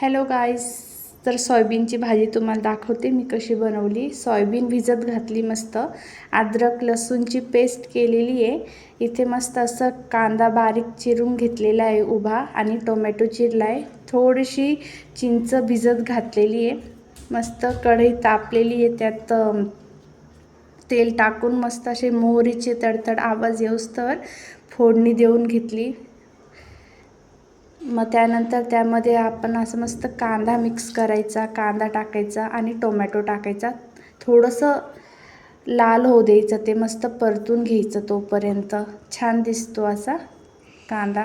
Hello guys तर सोयाबीनची भाजी तुम्हाला दाखवते मी कशी बनवली. सोयाबीन भिजत घातली मस्त. अद्रक लसूणची पेस्ट केलेली आहे. इथे मस्त असं कांदा बारीक चिरून घेतलेला आहे उभा आणि टोमॅटो चिरला आहे. थोडीशी चिंच भिजत घातलेली आहे. मस्त कढई तापलेली आहे त्यात तेल टाकून मस्त असे मोहरीचे तडतड आवाज येऊस्तवर फोडणी देऊन घेतली. मग त्यानंतर त्यामध्ये आपण असं मस्त कांदा मिक्स करायचा कांदा टाकायचा आणि टोमॅटो टाकायचा. थोडंसं लाल होऊ द्यायचं ते मस्त परतून घ्यायचं तोपर्यंत. छान दिसतो असा कांदा.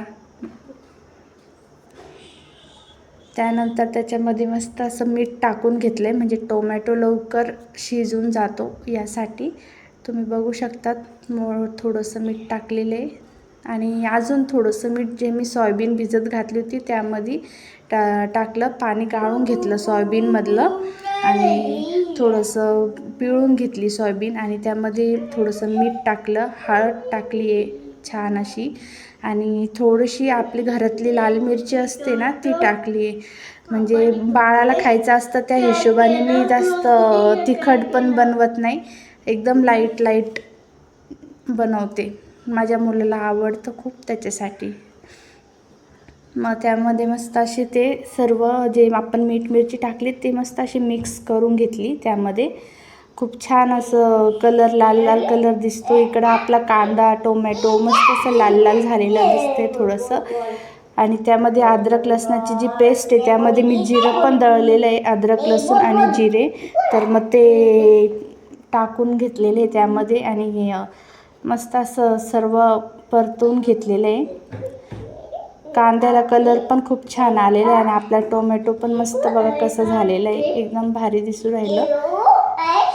त्यानंतर त्याच्यामध्ये मस्त असं मीठ टाकून घेतलं आहे म्हणजे टोमॅटो लवकर शिजून जातो यासाठी. तुम्ही बघू शकतात मो थोडंसं मीठ टाकलेलं आहे. आणि अजून थोडंसं मीठ जे मी सॉयबीन भिजत घातली होती त्यामध्ये टा टाकलं पाणी गाळून घेतलं सॉयबीनमधलं. आणि थोडंसं पिळून घेतली सॉयबीन आणि त्यामध्ये थोडंसं मीठ टाकलं हळद टाकली आहे छान अशी. आणि थोडीशी आपली घरातली लाल मिरची असते ना ती टाकली आहे. म्हणजे बाळाला खायचं असतं त्या हिशोबाने मी जास्त तिखट पण बनवत नाही. एकदम लाइट लाइट बनवते. माझ्या मुलाला आवडतं खूप त्याच्यासाठी. मग त्यामध्ये मस्त असे ते सर्व जे आपण मीठ मिरची टाकली ते मस्त अशी मिक्स करून घेतली त्यामध्ये. खूप छान असं कलर लाल लाल कलर दिसतो इकडं आपला कांदा टोमॅटो मस्त असं लाल लाल झालेलं दिसते थोडंसं. आणि त्यामध्ये अद्रक लसणाची जी पेस्ट आहे त्यामध्ये मी जिरं पण दळलेलं आहे अद्रक लसूण आणि जिरे. तर मग ते टाकून घेतलेले त्यामध्ये आणि मस्त असं सर्व परतून घेतलेलं आहे. कांद्याला कलर पण खूप छान आलेला आहे आणि आपला टोमॅटो पण मस्त बघा कसं झालेलं आहे. एकदम भारी दिसू राहिलं.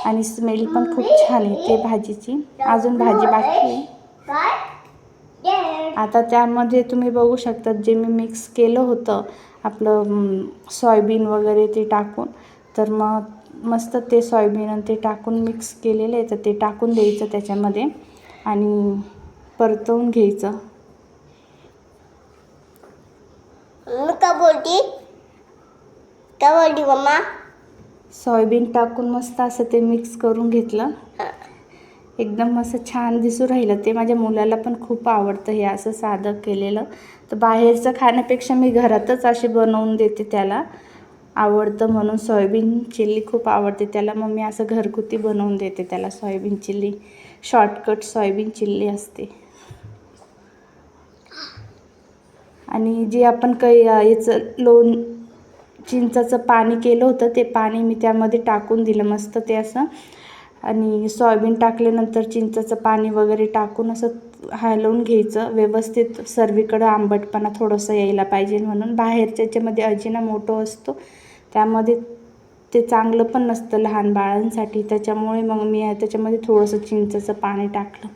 आणि स्मेल पण खूप छान येते भाजीची. अजून भाजी बाकी आहे. आता त्यामध्ये तुम्ही बघू शकता जे मी मिक्स केलं होतं आपलं सॉयबीन वगैरे ते टाकून. तर मग मस्त ते सॉयबीन आणि ते टाकून मिक्स केलेलं आहे. तर ते टाकून द्यायचं त्याच्यामध्ये. आणि परतवून घ्यायचं. मम्मी का बोलती? का बोलती मम्मा? सॉयबीन टाकून मस्त असं ते मिक्स करून घेतलं. एकदम असं छान दिसू राहिलं. ते माझ्या मुलाला पण खूप आवडतं हे असं साधं केलेलं. तर बाहेरचं खाण्यापेक्षा मी घरातच असे बनवून देते त्याला. आवडतं म्हणून सोयाबीन चिल्ली खूप आवडते. त्याला मग मी असं घरगुती बनवून देते त्याला soybean chilli. Shortcut soybean chilli असते. आणि जे आपण काही याचं लोण चिंचाचं पाणी केलं होतं ते पाणी मी त्यामध्ये टाकून दिलं मस्त ते असं. आणि सोयाबीन टाकल्यानंतर चिंचाचं पाणी वगैरे टाकून असं हलवून घ्यायचं. व्यवस्थित सर्वीकडं आंबटपणा थोडंसं यायला पाहिजे म्हणून. बाहेरच्या याच्यामध्ये अजिना मोठो असतो. त्यामध्ये ते चांगलं पण नसतं लहान बाळांसाठी. त्याच्यामुळे मग मी त्याच्यामध्ये थोडंसं चिंचेचं पाणी टाकलं.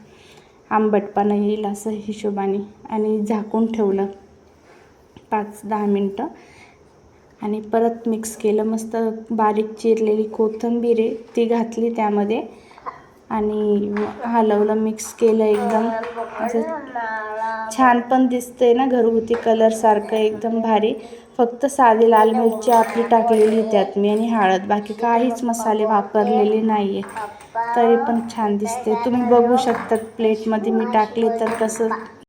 आंबटपणा येईल असं हिशोबाने. आणि झाकून ठेवलं. पाच दहा मिनटं. आणि परत मिक्स केलं. मस्त बारीक चिरलेली कोथिंबीर आहे ती घातली त्यामध्ये. आणि हलवलं मिक्स केलं एकदम. असं छान पण दिसतंय ना घरगुती कलरसारखं एकदम भारी. फक्त साधी लाल मिरची आपली टाकलेली त्यात मी आणि हळद. बाकी काहीच मसाले वापरलेले नाही आहे तरी पण छान दिसते तुम्ही बघू शकतात प्लेटमध्ये मी टाकले तर कसं